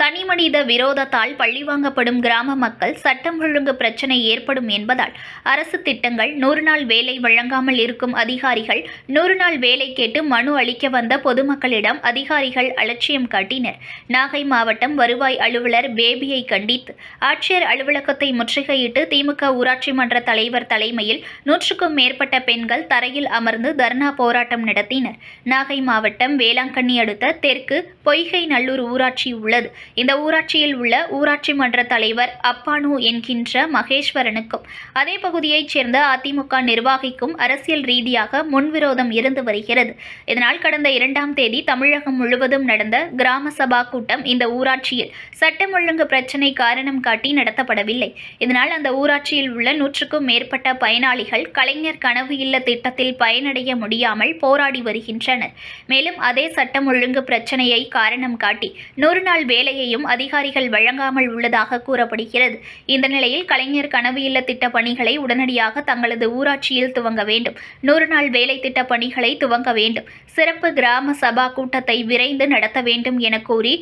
தனிமனித விரோதத்தால் பழிவாங்கப்படும் கிராம மக்கள் சட்டம் ஒழுங்கு பிரச்சனை ஏற்படும் என்பதால் அரசு திட்டங்கள் நூறு நாள் வேலை வழங்காமல் இருக்கும் அதிகாரிகள் நூறு நாள் வேலை கேட்டு மனு அளிக்க வந்த பொதுமக்களிடம் அதிகாரிகள் அலட்சியம் காட்டினர். நாகை மாவட்டம் வருவாய் அலுவலர் பேபியை கண்டித்து ஆட்சியர் அலுவலகத்தை முற்றுகையிட்டு திமுக ஊராட்சி மன்ற தலைவர் தலைமையில் நூற்றுக்கும் மேற்பட்ட பெண்கள் தரையில் அமர்ந்து தர்ணா போராட்டம் நடத்தினர். நாகை மாவட்டம் வேளாங்கண்ணி அடுத்த தெற்கு பொய்கை நல்லூர் ஊராட்சி உள்ளது. இந்த ஊராட்சியில் உள்ள ஊராட்சி மன்ற தலைவர் அப்பானு என்கின்ற மகேஸ்வரனுக்கும் அதே பகுதியைச் சேர்ந்த அதிமுக நிர்வாகிக்கும் அரசியல் ரீதியாக முன்விரோதம் இருந்து வருகிறது. இதனால் கடந்த இரண்டாம் தேதி தமிழகம் முழுவதும் நடந்த கிராம சபா கூட்டம் இந்த ஊராட்சியில் சட்டம் ஒழுங்கு பிரச்சினை காரணம் காட்டி நடத்தப்படவில்லை. இதனால் அந்த ஊராட்சியில் உள்ள நூற்றுக்கும் மேற்பட்ட பயனாளிகள் கலைஞர் கனவு இல்ல திட்டத்தில் பயனடைய முடியாமல் போராடி வருகின்றனர். மேலும் அதே சட்டம் ஒழுங்கு பிரச்சனையை காரணம் காட்டி நூறு நாள் வேலையையும் அதிகாரிகள் வழங்காமல் உள்ளதாக கூறப்படுகிறது. இந்த நிலையில் கலைஞர் கனவு இல்ல திட்ட பணிகளை உடனடியாக தங்களது ஊராட்சியில் துவங்க வேண்டும். நூறு நாள் வேலை திட்ட பணிகளை துவங்க வேண்டும். சிறப்பு கிராம சபா கூட்டத்தை விரைந்து நடத்த வேண்டும் என கூறி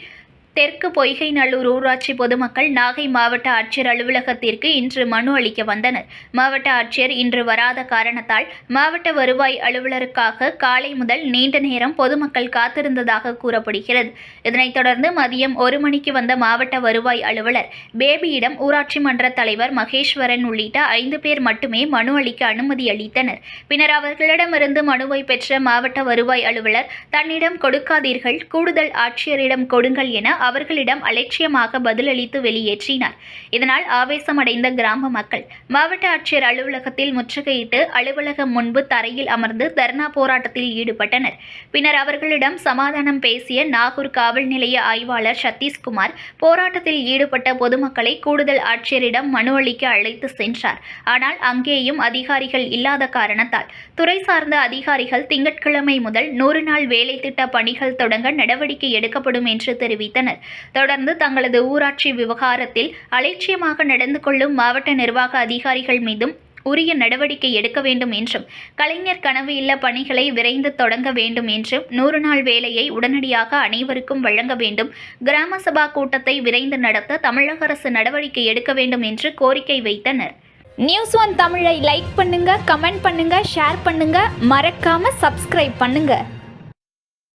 தெற்கு பொய்கைநல்லூர் ஊராட்சி பொதுமக்கள் நாகை மாவட்ட ஆட்சியர் அலுவலகத்திற்கு இன்று மனு அளிக்க வந்தனர். மாவட்ட ஆட்சியர் இன்று வராத காரணத்தால் மாவட்ட வருவாய் அலுவலருக்காக காலை முதல் நீண்ட நேரம் பொதுமக்கள் காத்திருந்ததாக கூறப்படுகிறது. இதனைத் தொடர்ந்து மதியம் ஒரு மணிக்கு வந்த மாவட்ட வருவாய் அலுவலர் பேபியிடம் ஊராட்சி மன்ற தலைவர் மகேஸ்வரன் உள்ளிட்ட ஐந்து பேர் மட்டுமே மனு அளிக்க அனுமதி அளித்தனர். பின்னர் அவர்களிடமிருந்து மனுவை பெற்ற மாவட்ட வருவாய் அலுவலர் தன்னிடம் கொடுக்காதீர்கள் கூடுதல் ஆட்சியரிடம் கொடுங்கள் என அவர்களிடம் அலட்சியமாக பதிலளித்து வெளியேற்றினார். இதனால் ஆவேசமடைந்த கிராம மக்கள் மாவட்ட ஆட்சியர் அலுவலகத்தில் முற்றுகையிட்டு அலுவலகம் முன்பு தரையில் அமர்ந்து தர்ணா போராட்டத்தில் ஈடுபட்டனர். பின்னர் அவர்களிடம் சமாதானம் பேசிய நாகூர் காவல் நிலைய ஆய்வாளர் சதீஷ்குமார் போராட்டத்தில் ஈடுபட்ட பொதுமக்களை கூடுதல் ஆட்சியரிடம் மனு அளிக்க அழைத்து சென்றார். ஆனால் அங்கேயும் அதிகாரிகள் இல்லாத காரணத்தால் துறை சார்ந்த அதிகாரிகள் திங்கட்கிழமை முதல் நூறு நாள் வேலை திட்ட பணிகள் தொடங்க நடவடிக்கை எடுக்கப்படும் என்று தெரிவித்தனர். தொடர்ந்து தங்களது ஊராட்சி விவகாரத்தில் அலட்சியமாக நடந்து கொள்ளும் மாவட்ட நிர்வாக அதிகாரிகள் மீதும் உரிய நடவடிக்கை எடுக்க வேண்டும் என்றும் கலைஞர் கனவு இல்ல பணிகளை விரைந்து தொடங்க வேண்டும் என்றும் நூறு நாள் வேலையை உடனடியாக அனைவருக்கும் வழங்க வேண்டும் கிராம சபா கூட்டத்தை விரைந்து நடத்த தமிழக அரசு நடவடிக்கை எடுக்க வேண்டும் என்று கோரிக்கை வைத்தனர். நியூஸ் ஒன் தமிழை லைக் பண்ணுங்க கமெண்ட் பண்ணுங்க ஷேர் பண்ணுங்க மறக்காம சப்ஸ்கிரைப் பண்ணுங்க.